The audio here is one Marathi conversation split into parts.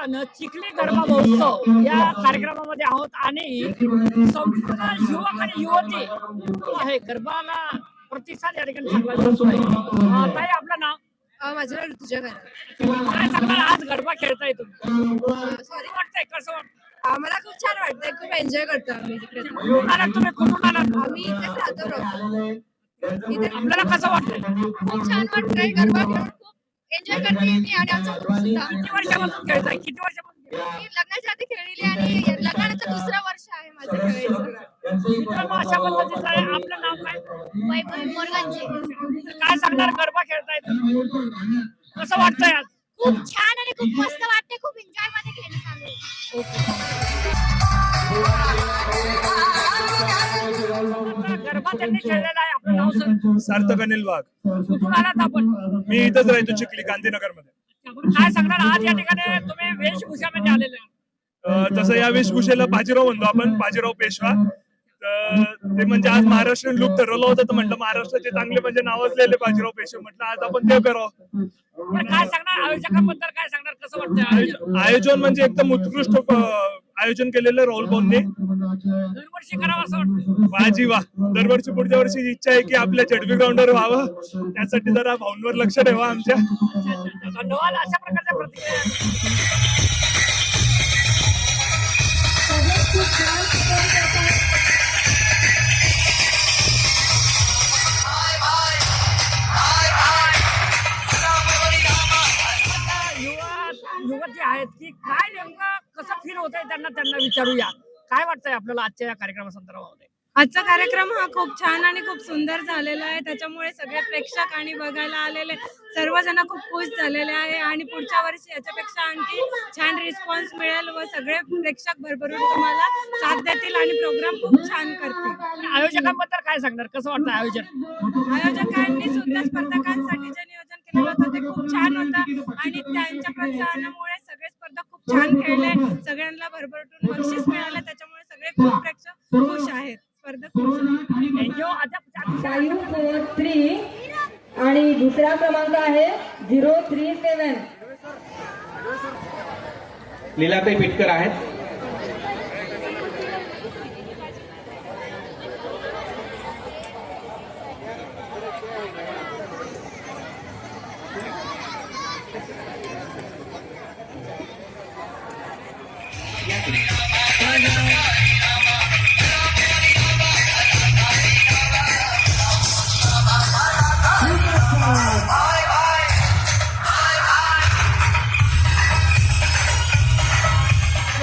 आपण चिखली गरबा महोत्सव या कार्यक्रमामध्ये आहोत आणि संपूर्ण युवक आणि युवती आहे. गरबाला प्रतिसाद या ठिकाणी चांगला दिसतो आहे अं, ताई आपलं नाव? माझं नाव ऋतुजा काय सांगणार आज गरबा खेळताय तुम्ही. कसं वाटतंय? कसं वाटतं आम्हाला खूप छान वाटतंय. खूप एन्जॉय करतो आम्ही तिकडे तुम्ही? कुठून आलात? आम्ही इथेच राहतो. आपल्याला कसं वाटतंय? खूप छान वाटतंय. गरबा खेळून एन्जॉय करते मी आणि आमचा ग्रुप सुद्धा. किती वर्षापासून खेळताय? किती वर्षापासून खेळताय? मी लग्नाच्या आधी खेळलेली आणि लग्नाचं दुसरं वर्ष आहे माझं खेळायचं. मित्रांनो, अशा पद्धतीचं आहे. आपलं नाव काय? वैभव मोरगांचे काय सांगणार? गरबा खेळताय? कसं वाटतंय आज? खूप छान आणि खूप मस्त वाटते खूप एन्जॉयमध्ये खेळणं चालू आहे. गरबा त्यांनी खेळलेला आहे आपलं नाव सर सार्थक अनिल वाघ. कुठून आलात आपण मी इथंच राहतो चिखली गांधीनगरमध्ये काय सांगणार आज या ठिकाणी तुम्ही वेशभूषामध्ये आलेले आहात. तसं या वेशभूषेला बाजीराव म्हणतो आपण बाजीराव पेशवा. तर ते म्हणजे आज महाराष्ट्रीयन लुक ठरवलं होतं तर म्हटलं महाराष्ट्राचे चांगले म्हणजे नावाजलेले बाजीराव पेशवे म्हटलं आज आपण ते करावं. पण काय सांगणार आयोजकांबद्दल काय सांगणार कसं वाटतं आयोजन म्हणजे एकदम उत्कृष्ट आयोजन केलेलं राहुल भाऊंनी दरवर्षी करावं असं वाटतं वा. दरवर्षी पुढच्या वर्षी इच्छा आहे की आपल्या चडबी ग्राउंडवर व्हावं. त्यासाठी जरा भाऊंवर लक्ष ठेवा आमच्या. धन्यवाद अशा प्रकारच्या प्रतिक्रिया आहेत की काय नेमकं कसं फील होत आहे त्यांना त्यांना विचारूया. काय वाटतंय आपल्याला आजच्या या कार्यक्रमासंदर्भामध्ये? आजचा कार्यक्रम हा खूप छान आणि खूप सुंदर झालेला आहे. त्याच्यामुळे सगळे प्रेक्षक आणि बघायला आलेले सर्वजण खूप खुश झालेले आहे आणि पुढच्या वर्षी याच्यापेक्षा आणखी छान रिस्पॉन्स मिळेल व सगळे प्रेक्षक भरभरून तुम्हाला साथ देतील आणि प्रोग्राम खूप छान करतील. आयोजकांबद्दल काय सांगणार? कसं वाटतं आयोजन? आयोजकांनी सुद्धा स्पर्धकांसाठी जे नियोजन केलेलं होतं ते खूप छान होतं आणि त्यांच्या प्रोत्साहनामुळे छान खेळले. सगळ्यांना भरभरून बक्षीस मिळाले. त्याच्यामुळे सगळे खूप प्रेक्षक खुश आहेत. स्पर्धक थ्री आणि दुसरा क्रमांक आहे zero three seven Leelatai Pitkar आहेत.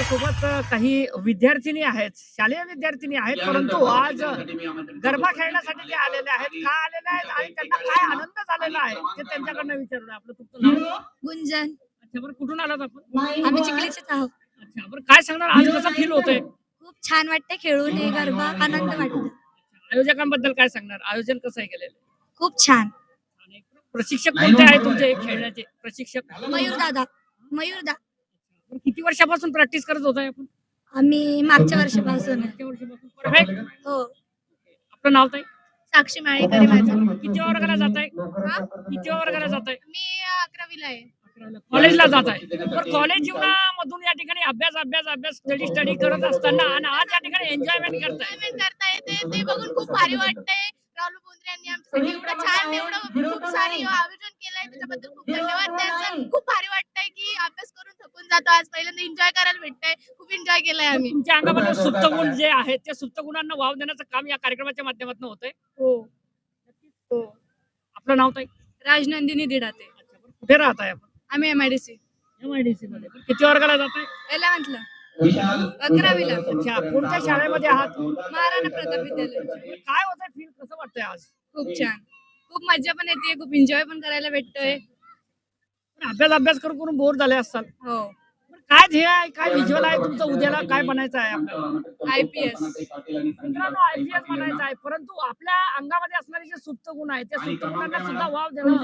सोबत काही विद्यार्थिनी आहेत शालेय विद्यार्थिनी आहेत परंतु आज गरबा खेळण्यासाठी जे आलेले आहेत. का आलेले आहेत? आणि त्यांना काय आनंद झालेला आहे ते त्यांच्याकडनं विचारूया. आपलं तुमचं नाव? गुंजन. अच्छा बरं कुठून आलात आपण? आम्ही चिखलीचेच आहोत. बरं काय सांगणार? आज कसं फील होतंय? खूप छान वाटते खेळून हे गरबा आनंद वाटतो. आयोजकांबद्दल काय सांगणार? आयोजन कसं आहे केलेलं? खूप छान. आणि प्रशिक्षक कोणते आहेत तुमचे खेळण्याचे? प्रशिक्षक? मयूर दादा मयूर दा किती वर्षापासून प्रॅक्टिस करत होताय आपण? आम्ही मागच्या वर्षापासून. हो. आपलं नाव ताई? साक्षी माळेकरी माझं. किती वर्गाला जात आहे हा? किती वर्गाला जात आहे मी अकरावीला आहे. कॉलेजला जात आहे तर कॉलेज जीवनामधून या ठिकाणी अभ्यास अभ्यास अभ्यास स्टडी स्टडी करत असताना आणि आज या ठिकाणी एन्जॉयमेंट करताय. करता येते ते बघून खूप भारी वाटतंय. राहुल बोंद्रे यांनी आमच्यासाठी एवढं छान एवढं खूप सारी आयोजन केलंय. त्याच्याबद्दल खूप धन्यवाद. त्यांचं खूप भारी वाटतंय की अभ्यास करून थकून जातो. आज पहिल्यांदा एन्जॉय करायला भेटतंय. खूप एन्जॉय केलंय आम्ही. तुमच्या अंगामध्ये सुप्त गुण जे आहेत त्या सुप्त गुणांना वाव देण्याचं काम या कार्यक्रमाच्या माध्यमातून होतंय. हो. हो. आपलं नाव ताई? राजनंदिनी दिडाते. कुठे राहत आहे आपण? आम्ही एमआयडीसी एमआयडीसी मध्ये. किती वर्गाला जात आहे इलेव्हन्थला अकरावीला. अच्छा कोणत्या शाळेमध्ये आहात? महाराणा प्रताप विद्यालय. काय होतंय फील कसं वाटतंय आज? खूप छान. खूप मजा पण येते खूप एन्जॉय पण करायला भेटतोय. पण अभ्यास अभ्यास करून करून बोर झाले असताल. हो. काय ध्येय आहे काय विज्युअल आहे तुमचं उद्याला काय बनायचं आहे आपल्याला आय पी एस मित्रांनो आयपीएस म्हणायचं आहे परंतु आपल्या अंगामध्ये असणारे जे सुप्त गुण आहेत त्या सुप्त गुणांना सुद्धा वाव देणं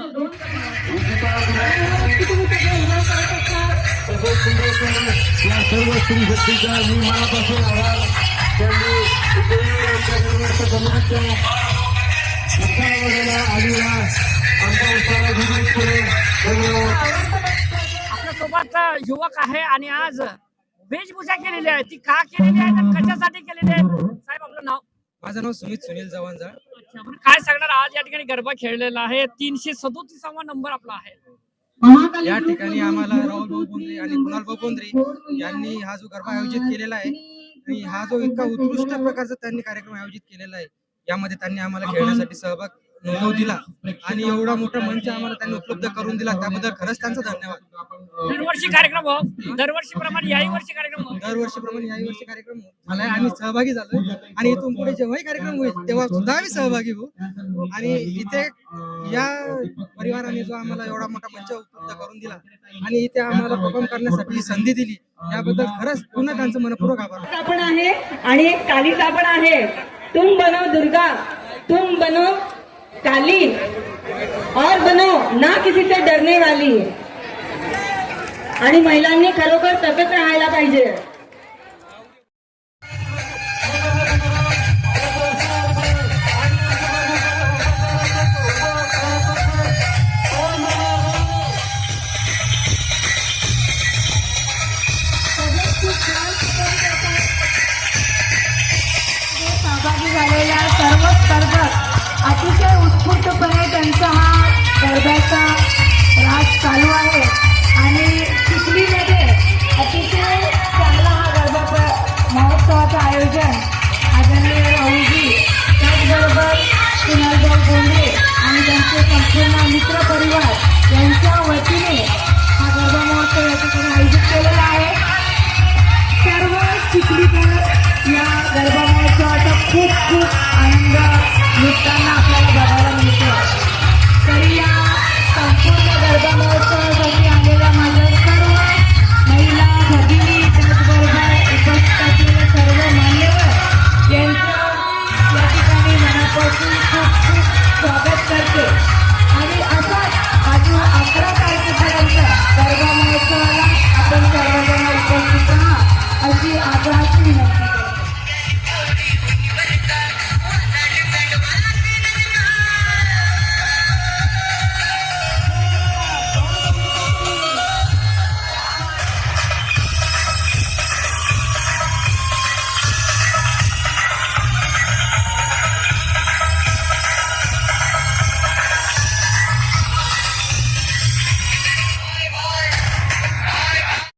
या सर्व स्त्री शक्तीचा मी मनापासून आभार त्यांनी इथे समाजच्या उत्साहामध्ये आलेला आमच्या उत्साहाला धन्यवाद आपल्यासोबत युवक आहे आणि आज वेशभूषा केलेली आहे. ती का केलेली आहे आणि कशासाठी केलेली आहे? साहेब आपलं नाव? माझं नाव सुमित सुनील आपण काय सांगणार? आज या ठिकाणी गरबा खेळलेला आहे. तीनशे सदोतीसावा नंबर आपला आहे. या ठिकाणी आम्हाला राहुल भाऊ बोंद्रे आणि कुणाल भाऊ बोंद्रे यांनी हा जो गरबा आयोजित केलेला आहे आणि हा जो इतका उत्कृष्ट प्रकारचा त्यांनी कार्यक्रम आयोजित केलेला आहे यामध्ये त्यांनी आम्हाला खेळण्यासाठी सहभाग नोंदव दिला आणि एवढा मोठा मंच आम्हाला त्यांनी उपलब्ध करून दिला. त्याबद्दल खरंच त्यांचा धन्यवाद. दरवर्षी कार्यक्रम हो दरवर्षी प्रमाणे याही वर्षी कार्यक्रम हो दरवर्षीप्रमाणे याही वर्षी कार्यक्रम झालाय आम्ही सहभागी झालोय. आणि इथून पुढे जेव्हाही कार्यक्रम होईल तेव्हा सुद्धा आम्ही सहभागी होऊ. आणि इथे या परिवाराने जो आम्हाला एवढा मोठा मंच उपलब्ध करून दिला आणि इथे आम्हाला परफॉर्म करण्यासाठी संधी दिली याबद्दल खरंच पुन्हा त्यांचं मनपूर्वक आभार. पण आहे आणि एक कालिका पण आहे. तुम बनो दुर्गा तुम बनो काली और बनो ना किसी से डरने वाली। आणि महिलांनी खरोखर तसंच राहायला पाहिजे। महोत्सवाचं आदरणीय राहुलजी त्याचबरोबर कुणालभाऊ बोंडे आणि त्यांचे संपूर्ण मित्र परिवार यांच्या वतीने हा गरबा महोत्सव या ठिकाणी आयोजित केलेला आहे. सर्व चिखलीकर या गरबा महोत्सवाचा खूप खूप